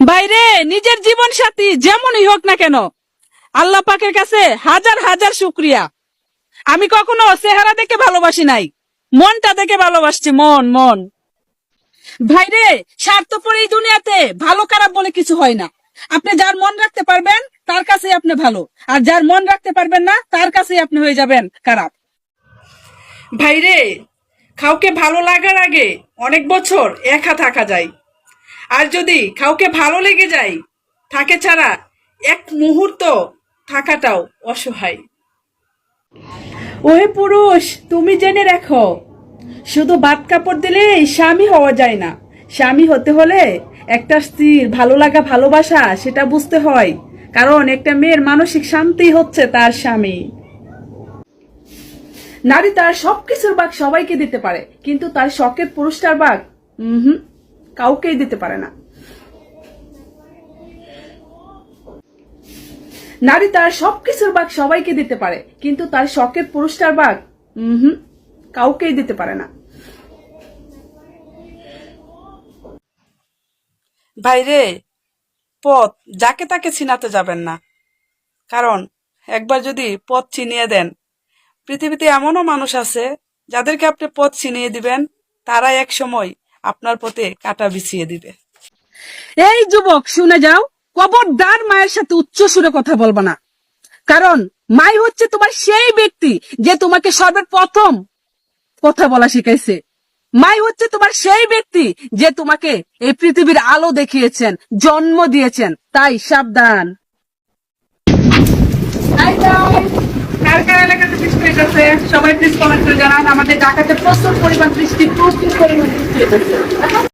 বাইরে, নিজের জীবন সাথী, যেমনই হোক না কেন। আল্লাহ পাকের কাছে হাজার হাজার শুক্রিয়া। আমি কখনো চেহারা দেখে ভালোবাসি নাই, মনটা দেখে ভালোবাসছি, মন মন। ভাইরে, স্বার্থপর এই দুনিয়াতে ভালো খারাপ বলে কিছু হয় না। আপনি যার মন রাখতে পারবেন, তার কাছেই আপনি ভালো। আর যার মন রাখতে পারবেন না, তার কাছেই আপনি হয়ে যাবেন খারাপ। ভাইরে, কাউকে ভালো লাগার আগে অনেক বছর একা থাকা যায়। আর যদি কাউকে ভালো লেগে যায় থাকে ছাড়া এক মুহূর্ত থাকাটাও অসহায়। ওহে পুরুষ, তুমি জেনে রাখো, শুধু বাদ কাপড় দিলেই স্বামী হওয়া যায় না। স্বামী হতে হলে একটা স্ত্রীর ভালো লাগা, ভালোবাসা, সেটা বুঝতে হয়। কারণ একটা মেয়ের মানসিক শান্তি হচ্ছে তার স্বামী। নারী তার সবকিছুর ভাগ সবাইকে দিতে পারে, কিন্তু তার শখের পুরুষটার ভাগ হুম কাউকেই দিতে পারে না। নারী তার সবকিছুর ভাগ সবাইকে দিতে পারে, কিন্তু তার শখের পুরুষটার ভাগ হুম কাউকেই দিতে পারে না। ভাইরে পথ, যাকে তাকে চিনাতে যাবেন না। কারণ, একবার যদি পথ চিনিয়ে দেন, পৃথিবীতে এমনও মানুষ আছে, যাদেরকে আপনি পথ চিনিয়ে দিবেন তারা এক সময় আপনার পথে কাটা বিছিয়ে দিবে। এই যুবক, শুনে যাও। কবরদার মায়ের সাথে উচ্চ সুরে কথা বলব না। কারণ মাই হচ্ছে তোমার সেই ব্যক্তি যে তোমাকে সর্বপ্রথম কথা বলা শিখাইছে। মাই হচ্ছে তোমার সেই ব্যক্তি যে তোমাকে এই পৃথিবীর আলো দেখিয়েছেন, জন্ম দিয়েছেন। তাই সাবধান কার কার এলাকাতে বৃষ্টি হয়েছে সবাই প্লিজ কমেন্ট করে জানান আমাদের ঢাকাতে প্রচুর পরিমাণ বৃষ্টি প্রচুর পরিমাণ বৃষ্টি হয়েছে